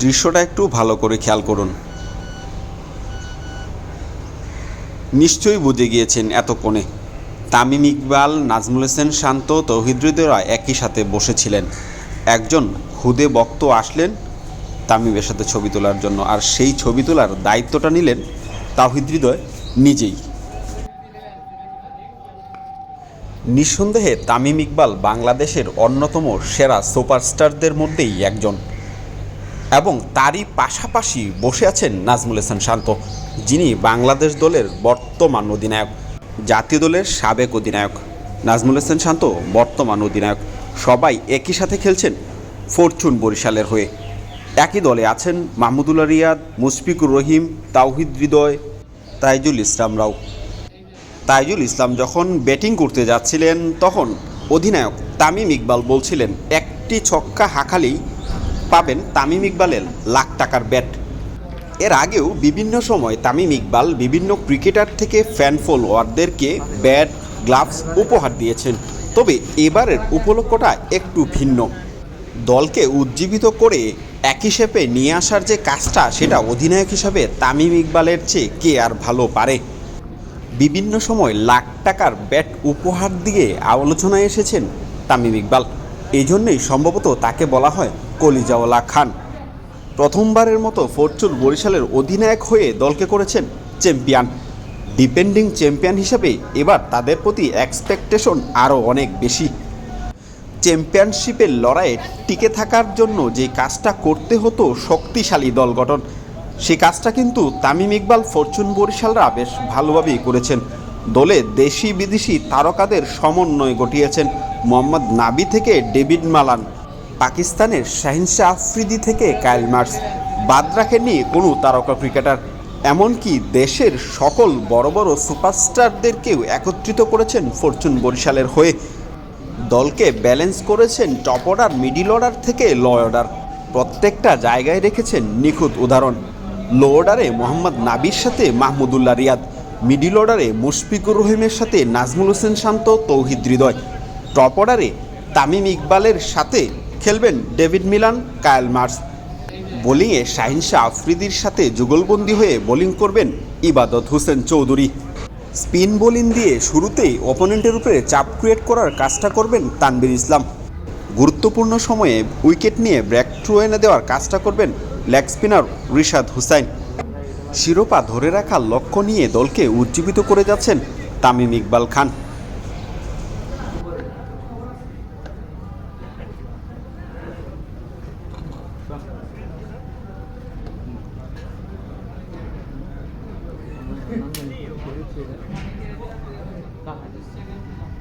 দৃশ্যটা একটু ভালো করে খেয়াল করুন। নিশ্চয়ই বুঝে গিয়েছেন এত এতক্ষণে। তামিম ইকবাল, নাজমুল হোসেন শান্ত, তৌহিদ একই সাথে বসেছিলেন। একজন খুদে বক্ত আসলেন তামিমের সাথে ছবি তোলার জন্য, আর সেই ছবি তোলার দায়িত্বটা নিলেন তাহিদ হৃদয় নিজেই। নিঃসন্দেহে তামিম ইকবাল বাংলাদেশের অন্যতম সেরা সুপারস্টারদের মধ্যেই একজন। এবং তারই পাশাপাশি বসে আছেন নাজমুল হাসান শান্ত, যিনি বাংলাদেশ দলের বর্তমান অধিনায়ক, জাতীয় দলের সাবেক অধিনায়ক। নাজমুল হাসান শান্ত বর্তমান অধিনায়ক। সবাই একই সাথে খেলছেন ফরচুন বরিশালের হয়ে। একই দলে আছেন মাহমুদুল্লা রিয়াদ, মুশফিকুর রহিম, তাওহিদ হৃদয়, তাইজুল ইসলাম রাও। তাইজুল ইসলাম যখন ব্যাটিং করতে যাচ্ছিলেন, তখন অধিনায়ক তামিম ইকবাল বলছিলেন, একটি ছক্কা হাঁকালেই পাবেন তামিম ইকবালের লাখ টাকার ব্যাট। এর আগেও বিভিন্ন সময় তামিম ইকবাল বিভিন্ন ক্রিকেটার থেকে ফ্যান ফলোয়ারদেরকে ব্যাট, গ্লাভস উপহার দিয়েছেন। তবে এবারের উপলক্ষটা একটু ভিন্ন। দলকে উজ্জীবিত করে একই শেপে নিয়ে আসার যে কাজটা, সেটা অধিনায়ক হিসাবে তামিম ইকবালের চেয়ে কে আর ভালো পারে? বিভিন্ন সময় লাখ টাকার ব্যাট উপহার দিয়ে আলোচনায় এসেছেন তামিম ইকবাল। এই জন্যই সম্ভবত তাকে বলা হয় কলিজাওয়ালা খান। প্রথমবারের মতো ফরচুন বরিশালের অধিনায়ক হয়ে দলকে করেছেন চ্যাম্পিয়ন। ডিপেন্ডিং চ্যাম্পিয়ন হিসেবে এবার তাদের প্রতি এক্সপেকটেশন আরও অনেক বেশি। চ্যাম্পিয়নশিপের লড়াইয়ে টিকে থাকার জন্য যে কাজটা করতে হতো শক্তিশালী দল গঠন সেই কাজটা কিন্তু তামিম ইকবাল ফরচুন বরিশালরা বেশ ভালোভাবেই করেছেন। দলে দেশি বিদেশি তারকাদের সমন্বয় ঘটিয়েছেন। মোহাম্মদ নাবি থেকে ডেভিড মালান। পাকিস্তানের শাহিনশাহ আফ্রিদি থেকে কাইল মার্স বাদ রাখেননি কোনো তারকা ক্রিকেটার। এমনকি দেশের সকল বড় বড় সুপারস্টারদেরকেও একত্রিত করেছেন ফরচুন বরিশালের হয়ে। দলকে ব্যালেন্স করেছেন টপ অর্ডার, মিডিল অর্ডার থেকে ল অর্ডার। প্রত্যেকটা জায়গায় রেখেছেন নিখুঁত উদাহরণ। লো অর্ডারে মোহাম্মদ নাবির সাথে মাহমুদুল্লাহ রিয়াদ। মিডিল অর্ডারে মুশফিকুর রহিমের সাথে নাজমুল হোসেন শান্ত, তৌহিদ হৃদয়। টপ অর্ডারে তামিম ইকবালের সাথে খেলবেন ডেভিড মিলান, কায়াল মার্স। বোলিংয়ে শাহিন শাহ আফ্রিদির সাথে যুগলবন্দি হয়ে বোলিং করবেন ইবাদত হোসেন চৌধুরী। স্পিন বোলিং দিয়ে শুরুতেই অপোনেন্টের উপরে চাপ ক্রিয়েট করার কাজটা করবেন তানবির ইসলাম। গুরুত্বপূর্ণ সময়ে উইকেট নিয়ে ব্র্যাক থ্রু এনে দেওয়ার কাজটা করবেন লেগ স্পিনার রিশাদ হুসাইন। শিরোপা ধরে রাখার লক্ষ্য নিয়ে দলকে উজ্জীবিত করে যাচ্ছেন তামিম ইকবাল খান। 咱们就回去。那。